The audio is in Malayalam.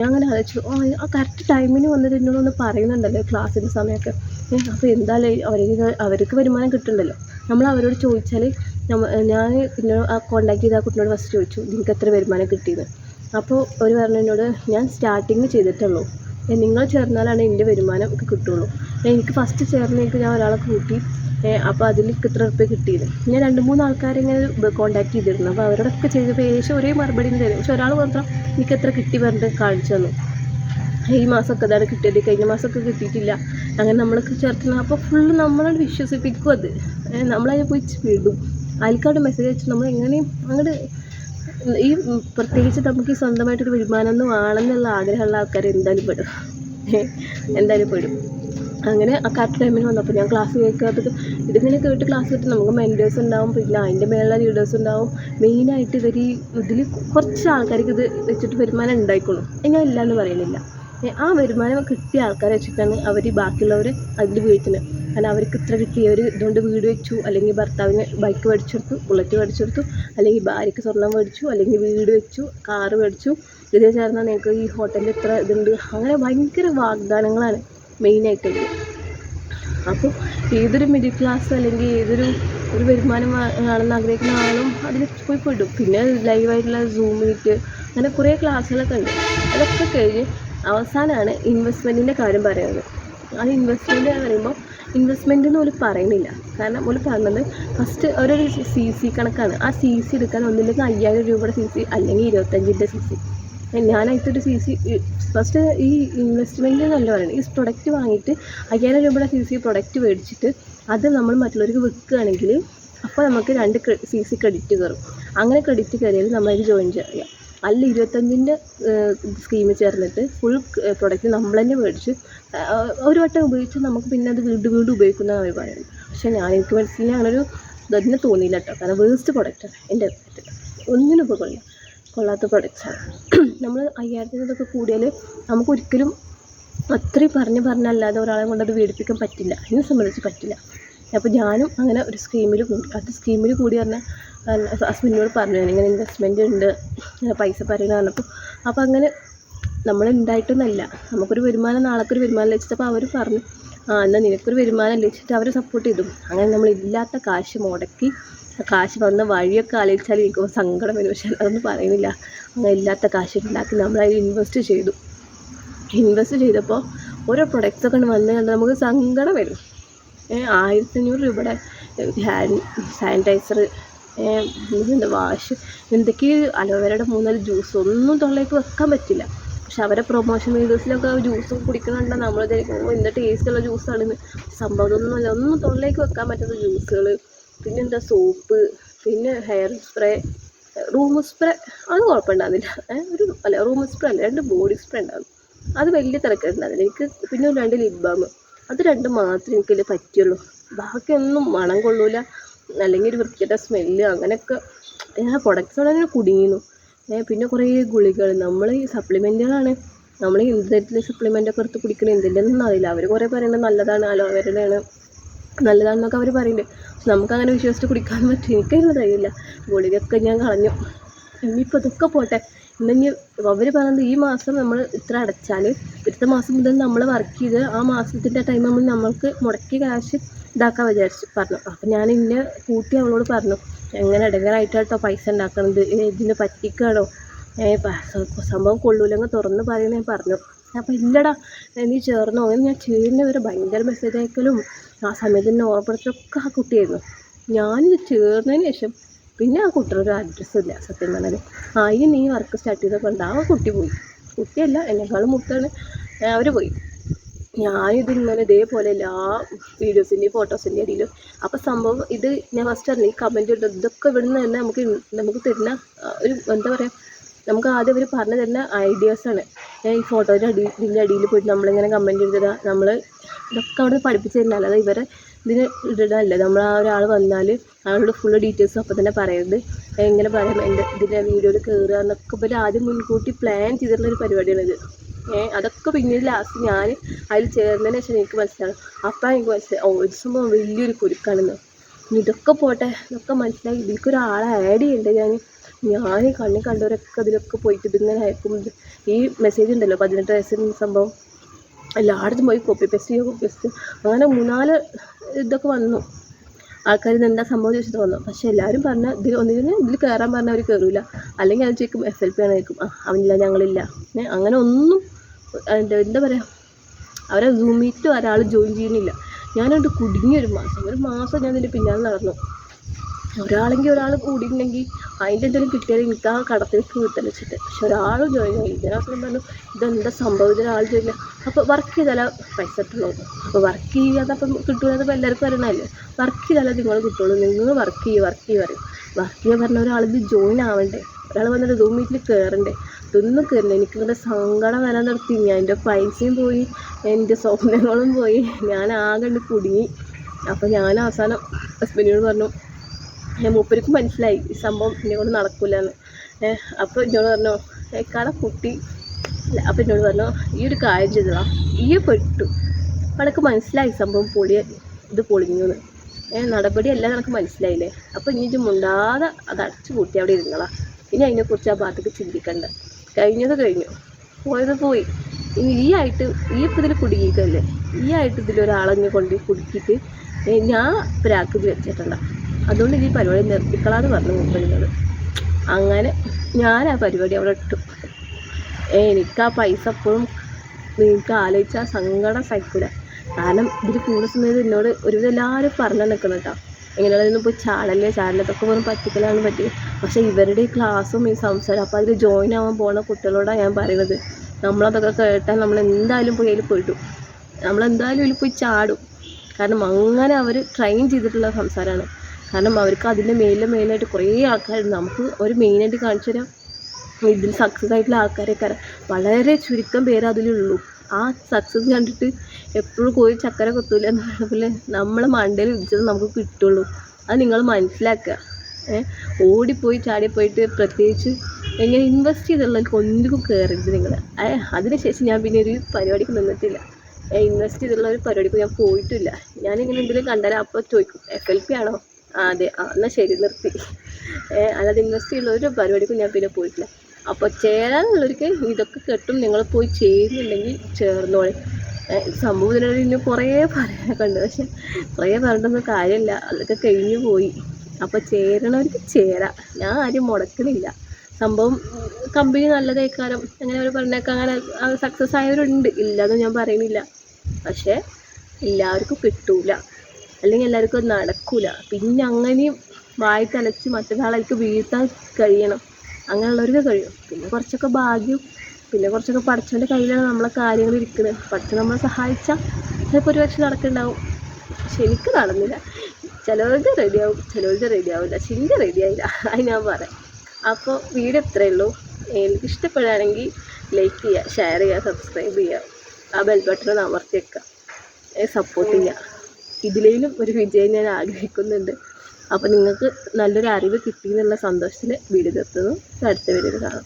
അങ്ങനെ ആലോചിച്ചു ആ കറക്റ്റ് ടൈമിന് വന്നിട്ട് എന്നോടൊന്ന് പറയുന്നുണ്ടല്ലോ ക്ലാസ്സിന്റെ സമയമൊക്കെ. അപ്പോൾ എന്തായാലും അവർക്ക് അവർക്ക് വരുമാനം കിട്ടുന്നുണ്ടല്ലോ. നമ്മൾ അവരോട് ചോദിച്ചാൽ ഞാൻ പിന്നെ ആ കോണ്ടാക്ട് ചെയ്ത ആ കുട്ടിനോട് ഫസ്റ്റ് ചോദിച്ചു നിങ്ങൾക്ക് എത്ര വരുമാനം കിട്ടിയെന്ന്? അപ്പോൾ അവർ പറഞ്ഞു എന്നോട് ഞാൻ സ്റ്റാർട്ടിങ് ചെയ്തിട്ടുള്ളൂ. നിങ്ങൾ ചേർന്നാലാണ് എന്റെ വരുമാനം ഒക്കെ കിട്ടുള്ളൂ. എനിക്ക് ഫസ്റ്റ് ചേർന്നേക്ക് ഞാൻ ഒരാളെ കൂട്ടി അപ്പോൾ അതിൽ എനിക്ക് ഇത്ര ഉറുപ്പ്യ കിട്ടിയത്. ഞാൻ രണ്ട് മൂന്ന് ആൾക്കാരെ ഇങ്ങനെ കോൺടാക്ട് ചെയ്തിരുന്നു. അപ്പോൾ അവരോടൊക്കെ ചെയ്തപ്പോൾ ഏകദേശം ഒരേ മറുപടി തരും. പക്ഷെ ഒരാൾ മാത്രം എനിക്ക് എത്ര കിട്ടി? പറഞ്ഞിട്ട് കാണിച്ചു തന്നു. ഈ മാസമൊക്കെ ഇതാണ് കിട്ടിയത്. കഴിഞ്ഞ മാസമൊക്കെ കിട്ടിയിട്ടില്ല. അങ്ങനെ നമ്മളൊക്കെ ചേർത്തുന്ന അപ്പോൾ ഫുള്ള് നമ്മളോട് വിശ്വസിപ്പിക്കും അത്. നമ്മളെ നമ്മളതിനെ പോയി വിടും. അതിലേക്കവിടെ മെസ്സേജ് അയച്ചു നമ്മൾ എങ്ങനെയും അങ്ങോട്ട് ഈ പ്രത്യേകിച്ച് നമുക്ക് ഈ സ്വന്തമായിട്ടൊരു വരുമാനം ഒന്നും വേണമെന്നുള്ള ആഗ്രഹമുള്ള ആൾക്കാർ എന്തായാലും പെടും. എന്തായാലും പെടും. അങ്ങനെ ആ കറക്റ്റ് ടൈമിന് വന്നപ്പോൾ ഞാൻ ക്ലാസ് കേൾക്കാത്തത് ഇതിങ്ങനെ കേട്ട് ക്ലാസ് കേട്ട് നമുക്ക് മെന്റേഴ്സ് ഉണ്ടാവും പിന്നെ അതിന്റെ മേലുള്ള ലീഡേഴ്സ് ഉണ്ടാവും. മെയിനായിട്ട് ഇവർ ഈ ഇതിൽ കുറച്ച് ആൾക്കാർക്ക് ഇത് വെച്ചിട്ട് വരുമാനം ഉണ്ടായിക്കോളും. ഞാൻ ഇല്ല എന്ന് പറയുന്നില്ല ആ വരുമാനം കിട്ടിയ ആൾക്കാരെ വെച്ചിട്ടാണ് അവർ ബാക്കിയുള്ളവരെ അതിൽ വീഴ്ത്തുന്നത് കാരണം അവർക്ക് ഇത്ര കിട്ടി അവർ ഇതുകൊണ്ട് വീട് വെച്ചു അല്ലെങ്കിൽ ഭർത്താവിന് ബൈക്ക് മേടിച്ചെടുത്തു ബുള്ളറ്റ് മേടിച്ചെടുത്തു അല്ലെങ്കിൽ ഭാര്യയ്ക്ക് സ്വർണം മേടിച്ചു അല്ലെങ്കിൽ വീട് വെച്ചു കാറ് മേടിച്ചു. ഇത് ചേർന്നാൽ നിങ്ങൾക്ക് ഈ ഹോട്ടലിൽ ഇത്ര ഇതുണ്ട്. അങ്ങനെ ഭയങ്കര വാഗ്ദാനങ്ങളാണ് മെയിനായിട്ടുള്ളത് അപ്പോൾ ഏതൊരു മിഡിൽ ക്ലാസ് അല്ലെങ്കിൽ ഏതൊരു ഒരു വരുമാനം ആണെന്ന് ആഗ്രഹിക്കുന്ന ആളും അതിൽ പോയി പെടും. പിന്നെ ലൈവായിട്ടുള്ള സൂം മീറ്റ് അങ്ങനെ കുറേ ക്ലാസ്സുകളൊക്കെ ഉണ്ട്. അതൊക്കെ കഴിഞ്ഞ് അവസാനമാണ് ഇൻവെസ്റ്റ്മെന്റിന്റെ കാര്യം പറയുന്നത്. ആ ഇൻവെസ്റ്റ്മെന്റ് എന്ന് പറയുമ്പോൾ ഇൻവെസ്റ്റ്മെന്റ് എന്ന് പോലും പറയുന്നില്ല. കാരണം ഓൽ പറഞ്ഞത് ഫസ്റ്റ് ഒരു സി സി കണക്കാണ്. ആ സി സി എടുക്കാൻ ഒന്നില്ലെങ്കിൽ അയ്യായിരം രൂപയുടെ സി സി അല്ലെങ്കിൽ ഇരുപത്തഞ്ചിന്റെ സി സി ഞാനായിട്ടൊരു സി സി ഫസ്റ്റ് ഈ ഇൻവെസ്റ്റ്മെന്റ് എന്നല്ല പറയുന്നത് ഈ പ്രൊഡക്റ്റ് വാങ്ങിയിട്ട് അയ്യായിരം രൂപയുടെ സി സി പ്രൊഡക്റ്റ് മേടിച്ചിട്ട് അത് നമ്മൾ മറ്റുള്ളവർക്ക് വിൽക്കുകയാണെങ്കിൽ അപ്പോൾ നമുക്ക് രണ്ട് സി സി ക്രെഡിറ്റ് കയറും അങ്ങനെ ക്രെഡിറ്റ് കയറിയാൽ നമ്മളതിൽ ജോയിൻ ചെയ്യാം. അല്ല ഇരുപത്തഞ്ചിന്റെ സ്കീമിൽ ചേർന്നിട്ട് ഫുൾ പ്രൊഡക്റ്റ് നമ്മൾ തന്നെ മേടിച്ച് ഒരു വട്ടം ഉപയോഗിച്ച് നമുക്ക് പിന്നെ അത് വീണ്ടും വീണ്ടും ഉപയോഗിക്കുന്ന അവർ പറയുന്നത് പക്ഷേ ഞാൻ എനിക്ക് മനസ്സിലെ അങ്ങനൊരു ഇതന്നെ തോന്നിയില്ല കേട്ടോ. കാരണം വേസ്റ്റ് പ്രൊഡക്റ്റാണ് എന്റെ ഒന്നിനും ഇപ്പോൾ കൊള്ളാം കൊള്ളാത്ത പ്രൊഡക്റ്റ്സാണ് നമ്മൾ അയ്യായിരത്തിനൊക്കെ കൂടിയാൽ നമുക്ക് ഒരിക്കലും അത്രയും പറഞ്ഞ് പറഞ്ഞല്ലാതെ ഒരാളെ കൊണ്ട് അത് മേടിപ്പിക്കാൻ പറ്റില്ല. എന്നെ സംബന്ധിച്ച് പറ്റില്ല. അപ്പോൾ ഞാനും അങ്ങനെ ഒരു സ്കീമിൽ കൂടി അത് സ്കീമിൽ കൂടി പറഞ്ഞാൽ ഹസ്ബൻഡിനോട് പറഞ്ഞു ഇങ്ങനെ ഇൻവെസ്റ്റ്മെന്റ് ഉണ്ട് പൈസ പറയുന്ന പറഞ്ഞപ്പോൾ അപ്പോൾ അങ്ങനെ നമ്മൾ ഉണ്ടായിട്ടൊന്നല്ല നമുക്കൊരു വരുമാനം നാളേക്കൊരു വരുമാനം ലഭിച്ചപ്പോൾ അവർ പറഞ്ഞു ആ എന്നാൽ നിനക്കൊരു വരുമാനം ലഭിച്ചിട്ട് അവർ സപ്പോർട്ട് ചെയ്തു. അങ്ങനെ നമ്മൾ ഇല്ലാത്ത കാശ് മുടക്കി കാശ് വന്ന വഴിയൊക്കെ ആലോചിച്ചാൽ എനിക്ക് സങ്കടം വരും. പക്ഷേ അതൊന്നും പറയുന്നില്ല. അങ്ങനെ ഇല്ലാത്ത കാശ് ഉണ്ടാക്കി നമ്മളതിൽ ഇൻവെസ്റ്റ് ചെയ്തു. ഇൻവെസ്റ്റ് ചെയ്തപ്പോൾ ഓരോ പ്രൊഡക്റ്റ്സൊക്കെ വന്നു കഴിഞ്ഞാൽ നമുക്ക് സങ്കടം വരും. ആയിരത്തി അഞ്ഞൂറ് രൂപയുടെ ഹാൻഡ് സാനിറ്റൈസർ എന്താ വാഷ്? എന്തൊക്കെ അലോവേരയുടെ മൂന്നാൽ ജ്യൂസ്? ഒന്നും തൊള്ളേക്ക് വെക്കാൻ പറ്റില്ല. പക്ഷെ അവരെ പ്രൊമോഷൻ വീഡിയോസിലൊക്കെ ജ്യൂസ് കുടിക്കുന്നുണ്ട് നമ്മൾ വിചാരിക്കും ടേസ്റ്റ് എന്ത് ടേസ്റ്റുള്ള ജ്യൂസാണെന്ന് സംഭവം ഇതൊന്നുമല്ല ഒന്നും തൊള്ളേക്ക് വെക്കാൻ പറ്റാത്ത ജ്യൂസുകൾ പിന്നെ എന്താ സോപ്പ്? പിന്നെ ഹെയർ സ്പ്രേ റൂം സ്പ്രേ അത് കുഴപ്പമുണ്ടാകുന്നില്ല ഒരു അല്ല റൂം സ്പ്രേ അല്ല രണ്ട് ബോഡി സ്പ്രേ ഉണ്ടാകും അത് വലിയ തിരക്കുണ്ടാകുന്നില്ല എനിക്ക് പിന്നെ രണ്ട് ലിപ് ബാം അത് രണ്ടും മാത്രമേ എനിക്കതിൽ പറ്റുള്ളൂ ബാക്കിയൊന്നും മണം കൊള്ളൂല. അല്ലെങ്കിൽ ഒരു വൃത്തിയുടെ സ്മെല്ല് അങ്ങനെയൊക്കെ. ഞാൻ പ്രൊഡക്റ്റ്സ് അങ്ങനെ കുടുങ്ങിയിരുന്നു പിന്നെ കുറേ ഗുളികൾ നമ്മൾ ഈ സപ്ലിമെന്റുകളാണ് നമ്മൾ എന്ത് തരത്തിലെ സപ്ലിമെന്റൊക്കെ എടുത്ത് കുടിക്കണം എന്തിന്റെന്നൊന്നും അറിയില്ല. അവർ കുറേ പറയുന്നത് നല്ലതാണ് അലോവേരയുടെ നല്ലതാണെന്നൊക്കെ അവർ പറയുന്നുണ്ട് പക്ഷെ നമുക്കങ്ങനെ വിശ്വസിച്ച് കുടിക്കാൻ പറ്റും എനിക്കതിന് ധൈര്യമില്ല. ഗുളികയൊക്കെ ഞാൻ കളഞ്ഞു. ഇനിയിപ്പോൾ ഇതൊക്കെ പോട്ടെ. ഇനി അവർ പറയുന്നത് ഈ മാസം നമ്മൾ ഇത്ര അടച്ചാൽ അടുത്ത മാസം മുതൽ നമ്മൾ വർക്ക് ചെയ്ത് ആ മാസത്തിന്റെ ടൈം നമ്മൾ നമ്മൾക്ക് മുടക്കിയ കാശ് ഇതാക്കാൻ വിചാരിച്ചു. പറഞ്ഞു. അപ്പം ഞാൻ ഇന്നെ കൂട്ടി അവളോട് പറഞ്ഞു. എങ്ങനെ ഇടങ്ങറായിട്ടാട്ടോ പൈസ ഉണ്ടാക്കണത്? ഇതിന് പറ്റിക്കാണോ? സംഭവം കൊള്ളൂലെങ്കിൽ തുറന്ന് പറയുന്ന ഞാൻ പറഞ്ഞു. അപ്പം ഇല്ലടാ എനിക്ക് ചേർന്നോ? ഞാൻ ഞാൻ ചേരുന്നവരെ ഭയങ്കര മെസ്സേജ് അയക്കലും ആ സമയത്ത് എന്നെ ഓർമ്മപ്പെടുത്തലൊക്കെ ആ കുട്ടിയായിരുന്നു. ഞാനിത് ചേർന്നതിന് ശേഷം പിന്നെ ആ കുട്ടിയുടെ ഒരു ഇല്ല സത്യം പറഞ്ഞാൽ ആ ഇനി നീ വർക്ക് സ്റ്റാർട്ട് ചെയ്തപ്പോൾ ഉണ്ട് ആ കുട്ടി പോയി. കുട്ടിയല്ല എന്നെക്കാളും മുത്താണ്. അവർ പോയി. ഞാൻ ഞാനിതിങ്ങനെ ഇതേപോലെ എല്ലാ വീഡിയോസിന്റെയും ഫോട്ടോസിന്റെയും ഇടയിലും അപ്പോൾ സംഭവം ഇത് ഞാൻ ഫസ്റ്റ് അറിഞ്ഞു ഈ കമന്റ് ഇട്ടത് ഇതൊക്കെ ഇവിടുന്ന് തന്നെ നമുക്ക് നമുക്ക് തരുന്ന ഒരു എന്താ പറയുക നമുക്ക് ആദ്യം അവർ പറഞ്ഞു തരുന്ന ഐഡിയാസാണ് ഈ ഫോട്ടോയുടെ അടി ഇതിന്റെ അടിയിൽ പോയിട്ട് നമ്മളിങ്ങനെ കമന്റ് എഴുതുക നമ്മൾ ഇതൊക്കെ അവിടെ പഠിപ്പിച്ച് തരുന്ന അല്ലാതെ ഇവരെ ഇതിന് ഇടണമല്ല നമ്മൾ ആ ഒരാൾ വന്നാൽ അയാളോട് ഫുൾ ഡീറ്റെയിൽസ് അപ്പം തന്നെ പറയുന്നത് എങ്ങനെ പറയാം? എന്റെ ഇതിന്റെ വീഡിയോയിൽ കയറുക എന്നൊക്കെ. ഇവർ ആദ്യം മുൻകൂട്ടി പ്ലാൻ ചെയ്തിട്ടുള്ള ഒരു പരിപാടിയാണിത് ഏഹ് അതൊക്കെ പിന്നീട് ലാസ്റ്റ് ഞാൻ അതിൽ ചേർന്നതിന് ശേഷം എനിക്ക് മനസ്സിലാകും അപ്പം എനിക്ക് മനസ്സിലായി. ഓ ഒരു സംഭവം വലിയൊരു കുരുക്കാണെന്ന്. ഇതൊക്കെ പോട്ടെ ഇതൊക്കെ മനസ്സിലായി. ഇതിലേക്കൊരാളെ ആഡ് ചെയ്യണ്ടേ ഞാൻ ഞാൻ കണ്ണിൽ കണ്ടവരൊക്കെ അതിലൊക്കെ പോയിട്ട് ഇതിങ്ങനെ അയക്കും ഈ മെസ്സേജ് ഉണ്ടല്ലോ പതിനെട്ട് വയസ്സിന് സംഭവം. എല്ലായിടത്തും പോയി കോപ്പി പേസ്റ്റ് ചെയ്യുക കോപ്പി പേസ്റ്റ് അങ്ങനെ മൂന്നാൽ ഇതൊക്കെ വന്നു. ആൾക്കാർ എന്താ സംഭവം ചോദിച്ചിട്ട് വന്നു. പക്ഷെ എല്ലാവരും പറഞ്ഞ ഇതിൽ ഒന്നിന് ഇതിൽ കയറാൻ പറഞ്ഞാൽ അവർ കയറില്ല അല്ലെങ്കിൽ അത് ചോദിക്കും എഫ് എൽ പി ആണ് ആ അവനില്ല ഞങ്ങളില്ല. അങ്ങനെ ഒന്നും എന്താ പറയുക അവരെ സൂം മീറ്റിൽ ഒരാൾ ജോയിൻ ചെയ്യുന്നില്ല. ഞാനത് കുടുങ്ങി ഒരു മാസം. ഒരു മാസം ഞാൻ ഇതിന്റെ പിന്നാലെ നടന്നു. ഒരാളെങ്കിൽ ഒരാൾ കൂടിയിട്ടുണ്ടെങ്കിൽ അതിന്റെ എന്തെങ്കിലും കിട്ടിയാൽ എനിക്ക് ആ കടത്തിലേക്ക് കിട്ടാൻ വെച്ചിട്ട്. പക്ഷെ ഒരാൾ ജോയിൻ ഞാൻ അവസരം പറഞ്ഞു ഇതെന്താ സംഭവം? ഇതിലൊരാൾ ജോയിൻ അപ്പോൾ വർക്ക് ചെയ്താലേ പൈസ കിട്ടുള്ളൂ അപ്പോൾ വർക്ക് ചെയ്യാതെ അപ്പം കിട്ടുന്നത് അപ്പോൾ എല്ലാവർക്കും അറിയണമല്ലേ വർക്ക് ചെയ്താലേ നിങ്ങൾ കിട്ടുള്ളൂ. നിങ്ങൾ വർക്ക് ചെയ്യുക വർക്ക് ചെയ്യുക പറയും. വർക്ക് ചെയ്യാൻ പറഞ്ഞ ഒരാളിത് ജോയിൻ ആവണ്ടേ? ഒരാൾ വന്നിട്ട് റൂം മീറ്റിൽ കയറണ്ടേ ഇതൊന്നും എനിക്ക് എനിക്കിങ്ങനെ സങ്കടം വരാൻ നിർത്തി ഞാൻ എന്റെ പൈസയും പോയി എന്റെ സ്വപ്നങ്ങളും പോയി. ഞാൻ ആകെ കുടുങ്ങി. അപ്പോൾ ഞാൻ അവസാനം ഹസ്ബൻഡിനോട് പറഞ്ഞു ഞാൻ മൂപ്പർക്ക് മനസ്സിലായി ഈ സംഭവം എന്നെ കൊണ്ട് നടക്കില്ല എന്ന് ഏഹ് അപ്പോൾ എന്നോട് പറഞ്ഞു ഏക്കാള കുട്ടി അപ്പോൾ എന്നോട് പറഞ്ഞു ഈ ഒരു കാര്യം ചെയ്തതാ ഈ പെട്ടു. അവൾക്ക് മനസ്സിലായി സംഭവം പൊളിയ ഇത് പൊളിഞ്ഞു എന്ന് നടപടി എല്ലാം നിനക്ക് മനസ്സിലായില്ലേ? അപ്പോൾ ഇനി ഇത് മുണ്ടാതെ അത് അടച്ചു പൂട്ടി അവിടെ ഇരുന്നളാ. ഇനി അതിനെക്കുറിച്ച് ആ ഭാഗത്തേക്ക് ചിന്തിക്കണ്ട. കഴിഞ്ഞത് കഴിഞ്ഞു. പോയത് പോയി. ഇനി ഈ ആയിട്ട് ഈ ഇപ്പം ഇതിൽ കുടുങ്ങിക്കല്ലേ? ഈ ആയിട്ട് ഇതിലൊരാളെന്നെ കൊണ്ട് കുടുക്കിയിട്ട് ഞാൻ പ്രാക്കിൽ വെച്ചിട്ടുണ്ട് അതുകൊണ്ട് ഈ പരിപാടി നിർത്തിക്കളാന്ന് പറഞ്ഞു മൂപ്പരിനോട് അങ്ങനെ ഞാൻ ആ പരിപാടി അവിടെ ഇട്ടു. എനിക്ക് ആ പൈസ എപ്പോഴും നിങ്ങൾക്ക് ആലോചിച്ച ആ സങ്കടം സഹിക്കൂല. കാരണം ഇതിൽ കൂടുതൽ സമയത്ത് എന്നോട് ഒരുവിധം എല്ലാവരും പറഞ്ഞു നിൽക്കണം കേട്ടോ. ഇങ്ങനെയുള്ളതൊന്നും പോയി ചാടല്ലേ? ചാടലത്തൊക്കെ വെറും പറ്റിക്കലാണ് പറ്റി. പക്ഷേ ഇവരുടെ ക്ലാസ്സും ഈ സംസാരം അപ്പോൾ അതിൽ ജോയിൻ ആവാൻ പോണ കുട്ടികളോടാണ് ഞാൻ പറയുന്നത് നമ്മളതൊക്കെ കേട്ടാൽ നമ്മൾ എന്തായാലും പോയി അതിൽ പോയിട്ടു. നമ്മളെന്തായാലും ഇതിൽ പോയി ചാടും. കാരണം അങ്ങനെ അവർ ട്രെയിൻ ചെയ്തിട്ടുള്ള സംസാരമാണ് കാരണം അവർക്ക് അതിന്റെ മേലെ മേലായിട്ട് കുറേ ആൾക്കാരുണ്ട്. നമുക്ക് ഒരു മെയിനായിട്ട് കാണിച്ചു തരാം ഇതിൽ സക്സസ് ആയിട്ടുള്ള ആൾക്കാരൊക്കെ വളരെ ചുരുക്കം പേര് അതിലുള്ളൂ ആ സക്സസ് കണ്ടിട്ട് എപ്പോഴും കോഴി ചക്കര കൊത്തൂല എന്ന് പോലെ നമ്മളെ മണ്ടയിൽ വിധിച്ചത് നമുക്ക് കിട്ടുള്ളൂ. അത് നിങ്ങൾ മനസ്സിലാക്കുക. ഓടിപ്പോയി ചാടിപ്പോയിട്ട് പ്രത്യേകിച്ച് എങ്ങനെ ഇൻവെസ്റ്റ് ചെയ്തുള്ള ഒന്നിനും കയറരുത് നിങ്ങൾ അതിനുശേഷം ഞാൻ പിന്നെ ഒരു പരിപാടിക്ക് നിന്നിട്ടില്ല. ഇൻവെസ്റ്റ് ചെയ്തുള്ള ഒരു പരിപാടിക്ക് ഞാൻ പോയിട്ടില്ല. ഞാനിങ്ങനെ എന്തെങ്കിലും കണ്ടാലും അപ്പോൾ ചോദിക്കും എഫ് എൽ പി ആണോ? അതെ എന്നാൽ ശരി നിർത്തി. അല്ലാതെ ഇൻവെസ്റ്റ് ചെയ്യുന്ന ഒരു പരിപാടിക്കും ഞാൻ പിന്നെ പോയിട്ടില്ല. അപ്പോൾ ചേരാനുള്ളവർക്ക് ഇതൊക്കെ കിട്ടും. നിങ്ങൾ പോയി ചെയ്യുന്നുണ്ടെങ്കിൽ ചേർന്നോളി. ഏ, സംഭവം ഇനി കുറേ പറയാനൊക്കെ ഉണ്ട് പക്ഷെ കുറേ പറഞ്ഞിട്ടൊന്നും കാര്യമില്ല. അതൊക്കെ കഴിഞ്ഞു പോയി. അപ്പോൾ ചേരണവർക്ക് ചേരാം. ഞാൻ ആരും മുടക്കണില്ല സംഭവം കമ്പനി നല്ലതേക്കാരം. അങ്ങനെ അവർ പറഞ്ഞേക്കാം അങ്ങനെ സക്സസ് ആയവരുണ്ട്. ഇല്ലയെന്ന് ഞാൻ പറയുന്നില്ല. പക്ഷേ എല്ലാവർക്കും കിട്ടൂല. അല്ലെങ്കിൽ എല്ലാവർക്കും അത് നടക്കൂല. പിന്നെ അങ്ങനെയും വായി തലച്ച് മറ്റൊരാളേക്ക് വീഴ്ത്താൻ കഴിയണം. അങ്ങനെയുള്ളവർക്ക് കഴിയും. പിന്നെ കുറച്ചൊക്കെ ഭാഗ്യം. പിന്നെ കുറച്ചൊക്കെ പഠിച്ചവന്റെ കയ്യിലാണ് നമ്മളെ കാര്യങ്ങൾ ഇരിക്കുന്നത്. പഠിച്ച് നമ്മളെ സഹായിച്ചാൽ ചിലപ്പോൾ ഒരു പക്ഷെ നടക്കുന്നുണ്ടാവും. പക്ഷെ എനിക്ക് നടന്നില്ല. ചിലവർക്ക് റെഡിയാവും ചിലവർക്ക് റെഡിയാവില്ല. പക്ഷെ എനിക്ക് റെഡിയായില്ല. അത് ഞാൻ പറയാം. അപ്പോൾ വീഡിയോ ഇത്രയേ ഉള്ളൂ. എനിക്ക് ഇഷ്ടപ്പെടുകയാണെങ്കിൽ ലൈക്ക് ചെയ്യുക ഷെയർ ചെയ്യുക സബ്സ്ക്രൈബ് ചെയ്യുക. ആ ബെൽ ബട്ടൺ അമർത്തി വെക്കുക. സപ്പോർട്ട് ചെയ്യുക. ഇതിലേലും ഒരു വിജയം ഞാൻ ആഗ്രഹിക്കുന്നുണ്ട്. അപ്പോൾ നിങ്ങൾക്ക് നല്ലൊരു അറിവ് കിട്ടി എന്നുള്ള സന്തോഷത്തിൽ വീഡിയോ നിർത്തുന്നു. അടുത്ത വീഡിയോയിൽ കാണാം.